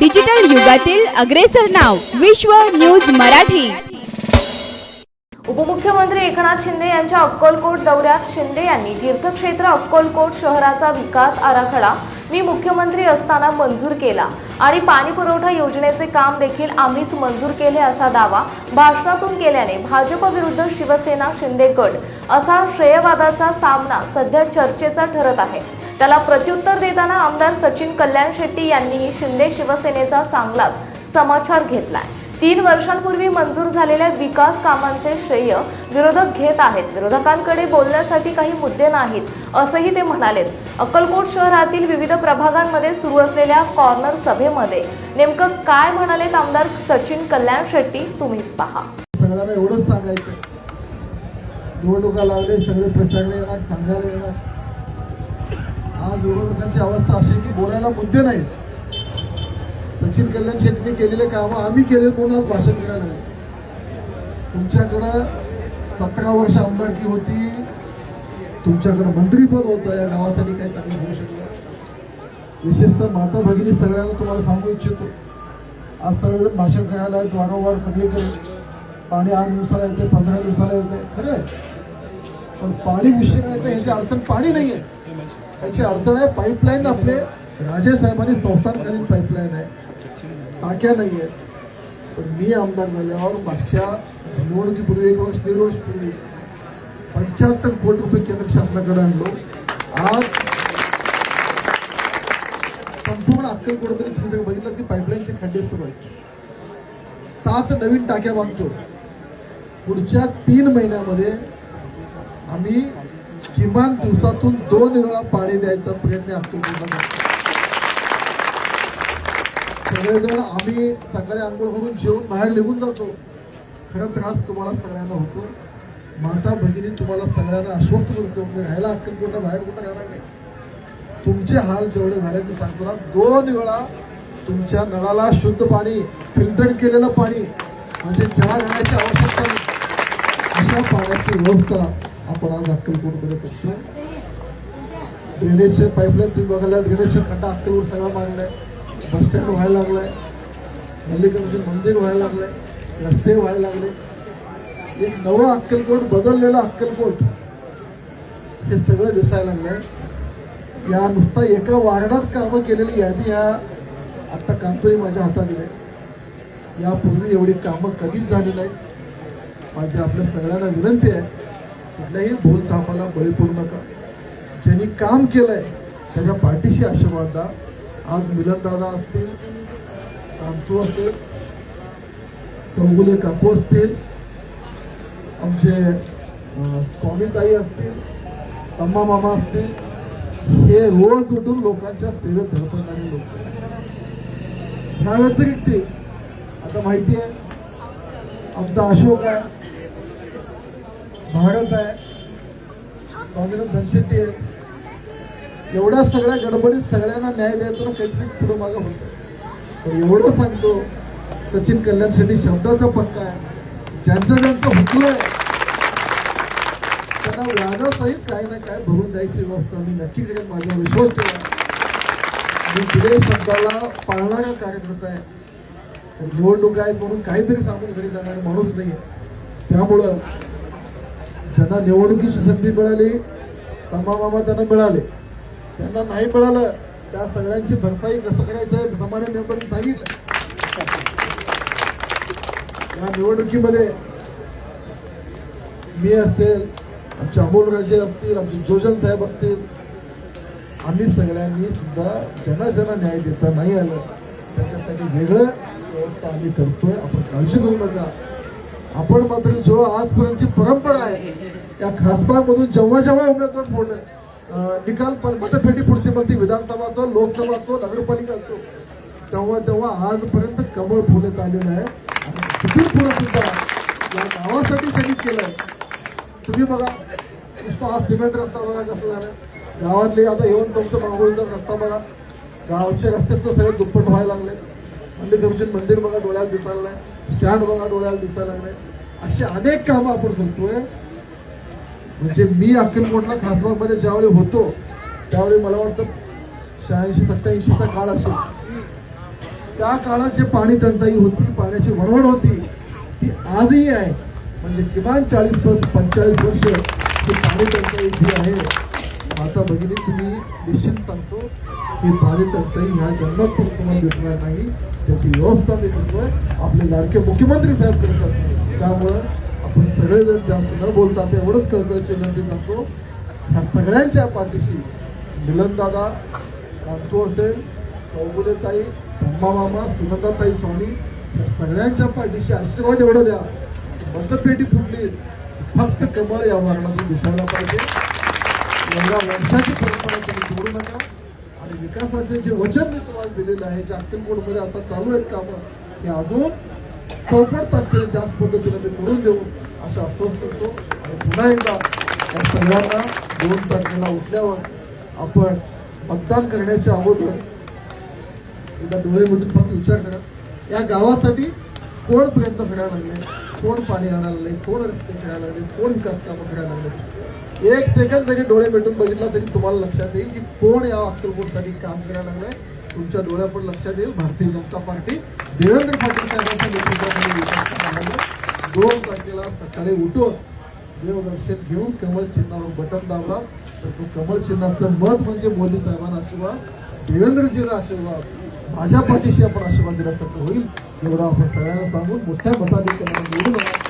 Digital युगातील अग्रेसर नाव विश्व न्यूज मराठी. उपमुख्यमंत्री एकनाथ शिंदे यांच्या अक्कलकोट दौऱ्यात शिंदे यांनी तीर्थक्षेत्र अक्कलकोट शहराचा विकास आराखडा मी मुख्यमंत्री असताना मंजूर केला. आणि पाणी पुरवठा योजनेचे काम देखील आम्हीच मंजूर केले असा दावा भाषणातून केल्याने भाजप विरुद्ध शिवसेना शिंदे गट असा श्रेयवादाचा सामना सध्या चर्चेचा ठरत आहे. त्याला प्रत्युत्तर देताना आमदार सचिन कल्याण शेट्टी यांनीही शिंदे शिवसेनेचा चांगलाच समाचार घेतलाय. तीन वर्षांपूर्वी मंजूर झालेल्या विकास कामांचे श्रेय विरोधक घेत आहेत. विरोधकांकडे बोलण्यासाठी काही मुद्दे नाहीत असंही ते म्हणालेत. अक्कलकोट शहरातील विविध प्रभागांमध्ये सुरू असलेल्या कॉर्नर सभेमध्ये नेमकं काय म्हणालेत आमदार सचिन कल्याण शेट्टी तुम्हीच पहा. सगळ्यांना एवढंच सांगायचं निवडणुका लागले सगळे प्रचार येणार सांगायला येणार. आज विरोधकांची अवस्था अशी की बोलायला मुद्दे नाही सचिन कल्याण शेट्टी केलेले कामं आम्ही केले म्हणून आज भाषण केलं नाही. तुमच्याकडं सतरा वर्ष आमदारकी होती. तुमच्याकडं मंत्रीपद होतं या गावासाठी काही चांगलं होऊ शकलं विशेषतः माता भगिनी सगळ्यांना तुम्हाला सांगू इच्छितो. आज सगळेजण भाषण करायला आहेत वारंवार सगळीकडे. पाणी आठ दिवसाला येते पंधरा दिवसाला येते. खरं पण पाणी उशिरा येते ह्याची अडचण पाणी नाही आहे याची अडचण आहे. पाईपलाईन आपले राजे साहेबांनी संस्थानकालीन पाईपलाईन आहे. टाक्या नाही आहेत. पण मी आमदार झाल्यावर मागच्या निवडणुकीपूर्वी एक वर्ष दीड वर्ष पूर्वी पंच्याहत्तर कोटी रुपये केंद्र शासनाकडे आणलो. आज संपूर्ण अक्कलकोटमध्ये तुम्ही जर बघितलं की पाईपलाईनचे खड्डे सुरू आहेत. सात नवीन टाक्या बांधतो. पुढच्या तीन महिन्यामध्ये आम्ही किमान दिवसातून दोन वेळा पाणी द्यायचा प्रयत्न असतो सगळेजण आम्ही सकाळी आंघोळ करून जेवून बाहेर निघून जातो. खरं त्रास तुम्हाला सगळ्यांना होतो. माता भगिनी तुम्हाला सगळ्यांना आश्वस्त करतो. मी राहायला अक्कलकोटला बाहेर कुठं राहणार नाही. तुमचे हाल जेवढे झाले ते सांगतो ना दोन वेळा तुमच्या नळाला शुद्ध पाणी फिल्टर केलेलं पाणी म्हणजे चहा घेण्याची आवश्यकता अशा पाण्याची व्यवस्था आपण कोण करत करतो ड्रेनेजचे पाईपलाईन तुम्ही बघायला ड्रेनेजचे खड्डा अक्कलवर सगळा मारलाय बस स्टँड व्हायला लागलाय. मल्लिकार्जुन मंदिर व्हायला लागलंय. रस्ते व्हायला लागले. एक नवं अक्कलकोट बदललेलं अक्कलकोट हे सगळं दिसायला लागलंय. या नुसता एका वार्डात कामं केलेली यादी या आता कांतोरी माझ्या हातात आहे. यापूर्वी एवढी कामं कधीच झाली नाहीत. माझी आपल्या सगळ्यांना विनंती आहे. कुठल्याही भूल थापाला बळी पडू नका. ज्यांनी काम केलंय त्याच्या पाठीशी आशीर्वाद द्या. आज मिलनदादा असतील कामतू असेल चौगुले काकू असतील आमचे स्वामीताई असतील अम्मा मामा असतील हे रोज उठून लोकांच्या सेवेत धडपडणारे लोक. ह्या व्यतिरिक्त आता माहिती आहे आमचा अशोक आहे. भारत आहे. स्वामीनाथ धनशेट्टी आहे. एवढ्या सगळ्या गडबडीत सगळ्यांना न्याय द्यायचा ना काहीतरी पुढं मागं होतं. एवढं सांगतो सचिन कल्याण शेट्टी शब्दाचा पक्का आहे. ज्यांचं ज्यांचं हुकलंय त्यांना व्याजासहित काय ना काय भरून द्यायची व्यवस्था मी नक्की करेन माझ्या विश्वास ठेवा. मी दिले शब्दाला पाळणारा कार्यकर्ता आहे. निवडणूक आहेत म्हणून काहीतरी सांगून घरी जाणारा माणूस नाही त्यामुळं ज्यांना निवडणुकीची संधी मिळाली तमामामा त्यांना मिळाले. त्यांना नाही मिळालं त्या सगळ्यांची भरपाई कसं करायचं आहे सामान्य मेंबरनी सांगितलं. या निवडणुकीमध्ये मी असेल आमचे अमोल राजे असतील आमचे जोजन साहेब असतील आम्ही सगळ्यांनी सुद्धा ज्यांना ज्यांना न्याय देता नाही आलं त्याच्यासाठी वेगळं व्यवस्था आम्ही करतोय. आपण काळजी करू नका. आपण मात्र जो आजपर्यंतची परंपरा आहे या खासबागमधून जेव्हा जेव्हा उमेदवार फोडले निकाल मतपेटी पुढती मग ती विधानसभा असो लोकसभा असो नगरपालिका असो तेव्हा तेव्हा आजपर्यंत कमळ फुलत आलेलं आहे. तिथून पुढे सुद्धा या गावासाठी सगळी केलंय. तुम्ही बघा नुसतं आज सिमेंट रस्ता बघा कसं झालं. गावातले आता येऊन तुमचं मागोळीचा रस्ता बघा. गावचे रस्ते तर सगळे दुप्पट व्हायला लागले. म्हणजे मल्लिकार्जुन मंदिर बघा डोळ्याला दिसायला नाही स्टँड बघा डोळ्याला दिसायला लागले अशी अनेक कामं आपण करतोय. म्हणजे मी अक्कलकोटला खासबागमध्ये ज्यावेळी होतो त्यावेळी मला वाटतं शहाऐंशी सत्याऐंशीचा काळ असेल. त्या काळात जे पाणी टंचाई होती पाण्याची वणवण होती ती आजही आहे. म्हणजे किमान चाळीस वर्ष पंचेचाळीस वर्ष ही पाणी टंचाई जी आहे माता भगिनी तुम्ही निश्चित सांगतो की पाणी टंचाई ह्या जन्मात पण तुम्हाला दिसणार नाही. त्याची व्यवस्था मी करतोय आपले लाडके मुख्यमंत्री साहेब करतात. त्यामुळं आपण सगळेजण जास्त न बोलता ते एवढंच कळकळीची विनंती करतो. ह्या सगळ्यांच्या पाठीशी मिलनदादा रामतो असेल चौगुलेताई ब्रह्मा मामा सुनंदाताई स्वामी या सगळ्यांच्या पाठीशी आशीर्वाद एवढं द्या. मतपेटी फुटली. फक्त कमळ या वर्णातून दिसायला पाहिजे. एवढ्या वर्षाची परंपरा तुम्ही जोडू नका. आणि विकासाचे जे वचन मी तुम्हाला दिलेलं आहे जे अक्कलकोटमध्ये आता चालू आहेत कामं हे अजून चौपट तारखेला जास्त पद्धतीने मी करून देऊ असं आश्वास करतो आणि पुन्हा एकदा या सगळ्यांना दोन तारखेला उठल्यावर आपण मतदान करण्याच्या अगोदर एकदा डोळे मिटून फक्त विचार करा. या गावासाठी कोण प्रयत्न करायला लागले? कोण पाणी आणायला लागले? कोण रस्ते खेळायला लागले? कोण विकास कामं करायला लागले? एक सेकंद जरी डोळे भेटून बघितला तरी तुम्हाला लक्षात येईल की कोण या अक्कलकोटसाठी काम करायला लागलंय. तुमच्या डोळ्या पण लक्षात येईल. भारतीय जनता पार्टी देवेंद्र पाटील साहेबांच्या नेतृत्वाखाली दोन तारखेला सकाळी उठून देवदर्शन घेऊन कमळ चिन्हावर बटन दाबला. तर तो कमळ चिन्हाचं मत म्हणजे मोदी साहेबांना आशीर्वाद देवेंद्रजीला आशीर्वाद माझ्या पाठीशी आपण आशीर्वाद दिल्यासारखं होईल एवढा आपण सगळ्यांना सांगून मोठ्या मताधिकाऱ्यांना निवडून